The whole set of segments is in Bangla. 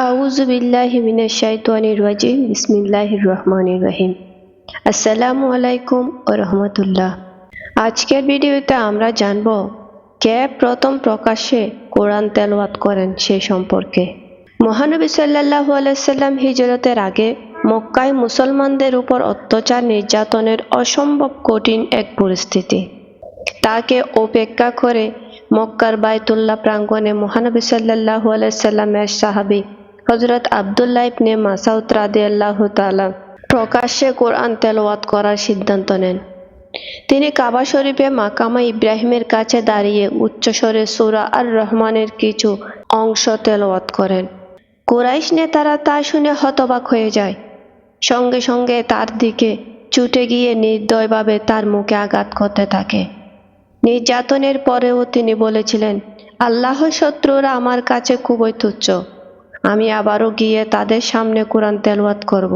ও রহমতুল্লাহ। আজকের ভিডিওতে আমরা জানব কে প্রথম প্রকাশ্যে কোরআন তেলাওয়াত করেন সে সম্পর্কে। মহানবী সাল্লাল্লাহু আলাইহি সাল্লাম হিজরতের আগে মক্কায় মুসলমানদের উপর অত্যাচার, নির্যাতনের অসম্ভব কঠিন এক পরিস্থিতি। তাকে উপেক্ষা করে মক্কার বাইতুল্লাহ প্রাঙ্গণে মহানবী সাল্লাল্লাহু আলাইহি সাল্লামের সাহাবী হযরত আব্দুল্লাহ ইবনে মাসউদ রাদিয়াল্লাহু তাআলা প্রকাশ্যে কোরআন তেলাওয়াত করার সিদ্ধান্ত নেন। তিনি কাবা শরীফে মাকামা ইব্রাহিমের কাছে দাঁড়িয়ে উচ্চস্বরে সূরা আর রহমানের কিছু অংশ তেলাওয়াত করেন। কোরাইশ নেতারা তা শুনে হতবাক হয়ে যায়। সঙ্গে সঙ্গে তার দিকে ছুটে গিয়ে নির্দয়ভাবে তার মুখে আঘাত করতে থাকে। নির্যাতনের পরেও তিনি বলেছিলেন, আল্লাহ শত্রুরা আমার কাছে খুবই তুচ্ছ। আমি আবারও গিয়ে তাদের সামনে কোরআন তেলওয়াত করব।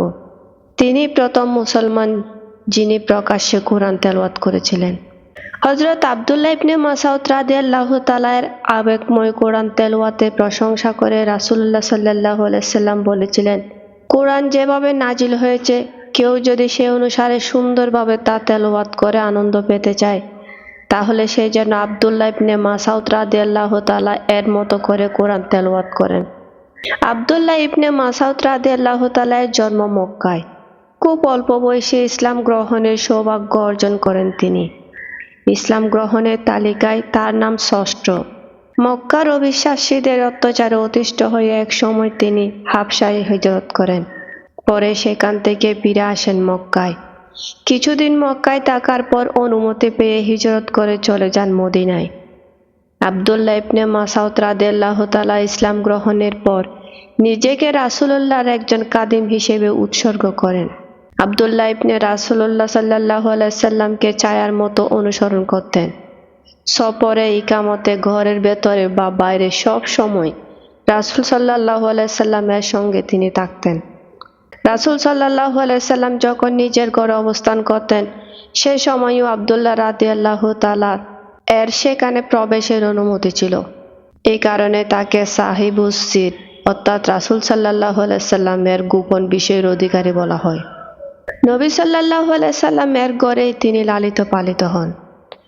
তিনি প্রথম মুসলমান যিনি প্রকাশ্যে কোরআন তেলওয়াত করেছিলেন হজরত আবদুল্লাহ ইবনে মাসাউদ রাদি আল্লাহ তালায়ের আবেগময় কোরআন তেলওয়াতে প্রশংসা করে রাসুল্লাহ সাল্লাহ সাল্লাম বলেছিলেন, কোরআন যেভাবে নাজিল হয়েছে, কেউ যদি সে অনুসারে সুন্দরভাবে তা তেলওয়াত করে আনন্দ পেতে চায়, তাহলে সে যেন আবদুল্লাহ ইবনে মাসাউদ রাদি আল্লাহ তালা এর মতো করে কোরআন তেলওয়াত করেন আবদুল্লাহ ইবনে মাসাউদ রাদি আল্লাহ জন্ম মক্কায়। খুব অল্প বয়সে ইসলাম গ্রহণের সৌভাগ্য অর্জন করেন তিনি। ইসলাম গ্রহণের তালিকায় তার নাম ষষ্ঠ। মক্কার অবিশ্বাসীদের অত্যাচারে অতিষ্ঠ হয়ে এক সময় তিনি হাবসায় হিজরত করেন। পরে সেখান থেকে ফিরে আসেন মক্কায়। কিছুদিন মক্কায় থাকার পর অনুমতি পেয়ে হিজরত করে চলে যান মদিনায়। আবদুল্লাহ ইবনে মাসাউদ রাদিয়াল্লাহু তাআলা ইসলাম গ্রহণের পর নিজেকে রাসূলুল্লাহর একজন কাদিম হিসেবে উৎসর্গ করেন। আবদুল্লাহ ইবনে রাসূলুল্লাহ সাল্লাল্লাহু আলাইহি সাল্লামকে ছায়ার মতো অনুসরণ করতেন। সপরে, ইকামতে, ঘরের ভেতরে বা বাইরে সব সময় রাসূল সাল্লাল্লাহু আলাইহি সাল্লামের সঙ্গে তিনি থাকতেন। রাসূল সাল্লাল্লাহু আলাইসাল্লাম যখন নিজের ঘরে অবস্থান করতেন, সে সময়ও আবদুল্লাহ রাদিয়াল্লাহু তাআলা এর সেখানে প্রবেশের অনুমতি ছিল। এই কারণে তাকে সাহিবুসির অর্থাৎ রাসুল সাল্লাহ সাল্লামের গোপন বিষয়ের অধিকারী বলা হয়। নবী সাল্লাহ সাল্লামের গড়েই তিনি লালিত পালিত হন।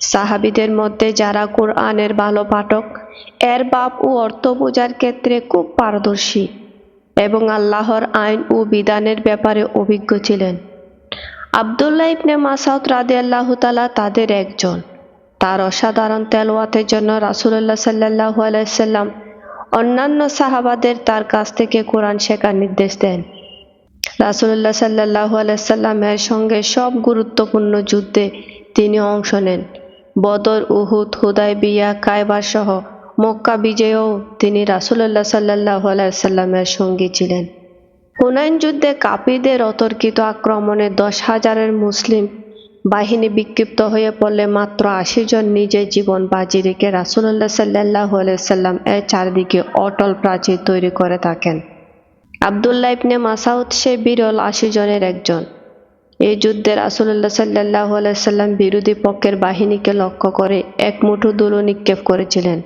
সাহাবিদের মধ্যে যারা কোরআনের ভালো পাঠক, এর বাপ ও অর্থ বোঝার ক্ষেত্রে খুব পারদর্শী এবং আল্লাহর আইন ও বিধানের ব্যাপারে অভিজ্ঞ ছিলেন। আবদুল্লাহ ইবনে মাসাউদ রাদে আল্লাহ তালা তাদের একজন। তার অসাধারণ তেলোয়াতের জন্য রাসুল্লাহ সাল্লাহ আলাইসাল্লাম অন্যান্য সাহাবাদের তার কাছ থেকে কোরআন শেখার নির্দেশ দেন। রাসুল্লাহ সাল্লাহ আলাইসাল্লামের সঙ্গে সব গুরুত্বপূর্ণ যুদ্ধে তিনি অংশ নেন। বদর, উহুদ হুদাই বিয়া কায়বার সহ মক্কা বিজয়েও তিনি রাসুল্লাহ সাল্লাহ আলাইসাল্লামের সঙ্গী ছিলেন। হুনাইন যুদ্ধে কাপিদের অতর্কিত আক্রমণে দশ হাজারের মুসলিম বাহিনী বিক্ষিপ্ত হয়ে পড়লে মাত্র আশি জন নিজের জীবন বাজি রেখে রাসুল্লাহ সাল্লাহ সাল্লাম এর চারিদিকে অটল প্রাচীর তৈরি করে থাকেন। আবদুল্লাহ ইবনে মাসাউদ সে বিরল আশি জনের একজন। এই যুদ্ধে রাসুল্লাহ সাল্লাহ সাল্লাম বিরোধী পক্ষের বাহিনীকে লক্ষ্য করে এক মুঠো দুলো নিক্ষেপ করেছিলেন।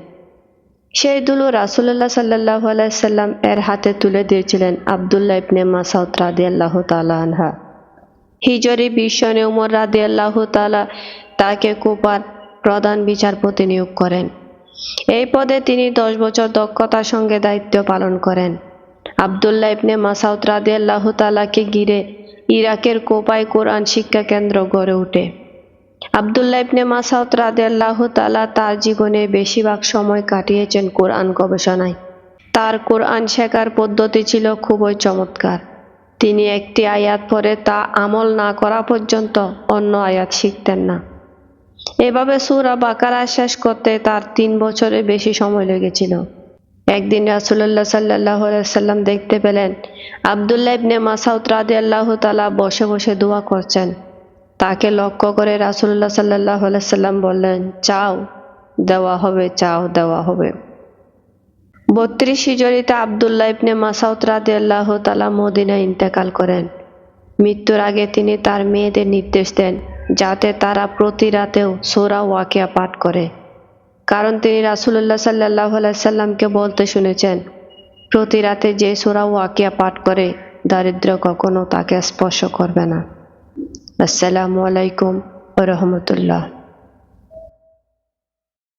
সেই দুলো রাসুল্লাহ সাল্লাহ সাল্লাম এর হাতে তুলে দিয়েছিলেন আবদুল্লাহ ইবনে মাসাউদ রাদি আল্লাহ তালা আনহা। হিজরি বিশ্বনে উমর রাদি আল্লাহ তালা তাকে কুপার প্রধান বিচারপতি নিয়োগ করেন। এই পদে তিনি দশ বছর দক্ষতার সঙ্গে দায়িত্ব পালন করেন। আবদুল্লাহ ইবনে মাসাউদ রাদি আল্লাহ তালাকে ঘিরে ইরাকের কোপায় কোরআন শিক্ষা কেন্দ্র গড়ে ওঠে। আবদুল্লাহ ইবনে মাসাউদ রাদে আল্লাহ তালা তার জীবনে বেশিরভাগ সময় কাটিয়েছেন কোরআন গবেষণায়। তার কোরআন শেখার পদ্ধতি ছিল খুবই চমৎকার। তিনি একটি আয়াত পরে তা আমল না করা পর্যন্ত অন্য আয়াত শিখতেন না। এভাবে সুরা বাকারা শেষ করতে তার তিন বছরের বেশি সময় লেগেছিল। একদিন রাসুল্লাহ সাল্লাহ সাল্লাম দেখতে পেলেন, আবদুল্লাহ ইবনে মাসাউদ রাদে আল্লাহ তালা বসে বসে দোয়া করছেন। তাকে লক্ষ্য করে রাসুল্লাহ সাল্লাহ সাল্লাম বললেন, চাও, দেওয়া হবে, চাও, দেওয়া হবে। বত্রিশ হিজড়িতে আবদুল্লাহ ইবনে মাসাউদ রাদে আল্লাহ তালা মদিনা ইন্তেকাল করেন। মৃত্যুর আগে তিনি তার মেয়েদের নির্দেশ দেন যাতে তারা প্রতি রাতেও সোরা ওয়াকিয়া পাঠ করে। কারণ তিনি রাসুল্লাহ সাল্লাহ সাল্লামকে বলতে শুনেছেন, প্রতি রাতে যে সোরা ওয়াকিয়া পাঠ করে, দারিদ্র কখনো তাকে স্পর্শ করবে না। আসসালামু আলাইকুম রহমতুল্লাহ।